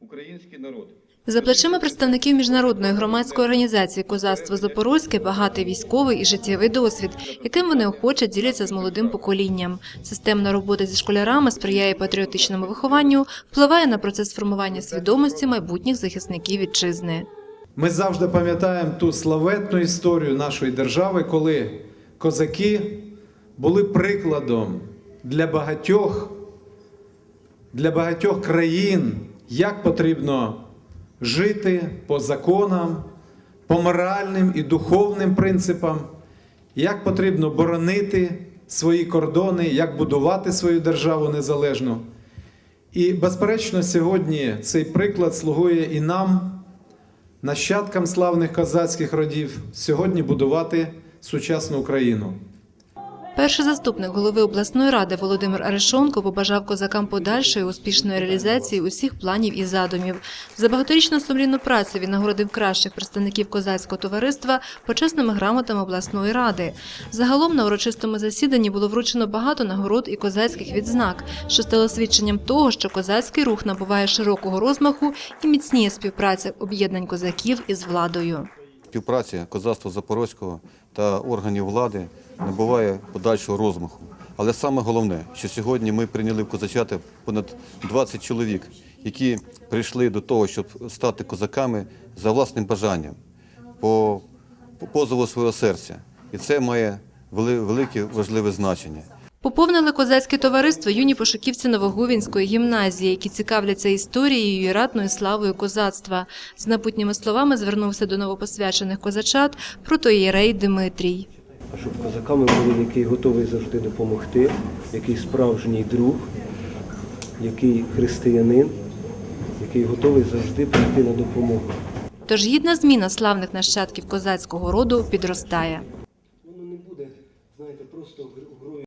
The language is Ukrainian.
український народ. За плечима представників міжнародної громадської організації Козацтво Запорозьке багатий військовий і життєвий досвід, яким вони охоче діляться з молодим поколінням. Системна робота зі школярами сприяє патріотичному вихованню, впливає на процес формування свідомості майбутніх захисників вітчизни. Ми завжди пам'ятаємо ту славетну історію нашої держави, коли козаки були прикладом для багатьох, для багатьох країн, як потрібно жити по законам, по моральним і духовним принципам, як потрібно боронити свої кордони, як будувати свою державу незалежну. І, безперечно, сьогодні цей приклад слугує і нам, нащадкам славних козацьких родів, сьогодні будувати сучасну Україну. Перший заступник голови обласної ради Володимир Арешонко побажав козакам подальшої успішної реалізації усіх планів і задумів. За багаторічну сумлінну працю він нагородив кращих представників козацького товариства почесними грамотами обласної ради. Загалом на урочистому засіданні було вручено багато нагород і козацьких відзнак, що стало свідченням того, що козацький рух набуває широкого розмаху і міцніє співпраця об'єднань козаків із владою. Співпраця козацтва Запорозького та органів влади набуває подальшого розмаху. Але саме головне, що сьогодні ми прийняли в козачати понад 20 чоловік, які прийшли до того, щоб стати козаками за власним бажанням, по позову свого серця. І це має велике важливе значення. Поповнили козацьке товариство юні пошуківці Новогувінської гімназії, які цікавляться історією і ратною славою козацтва. З напутніми словами звернувся до новопосвячених козачат протоєрей Дмитрій. щоб козаками були, який готовий завжди допомогти, який справжній друг, який християнин, який готовий завжди прийти на допомогу. Тож гідна зміна славних нащадків козацького роду підростає.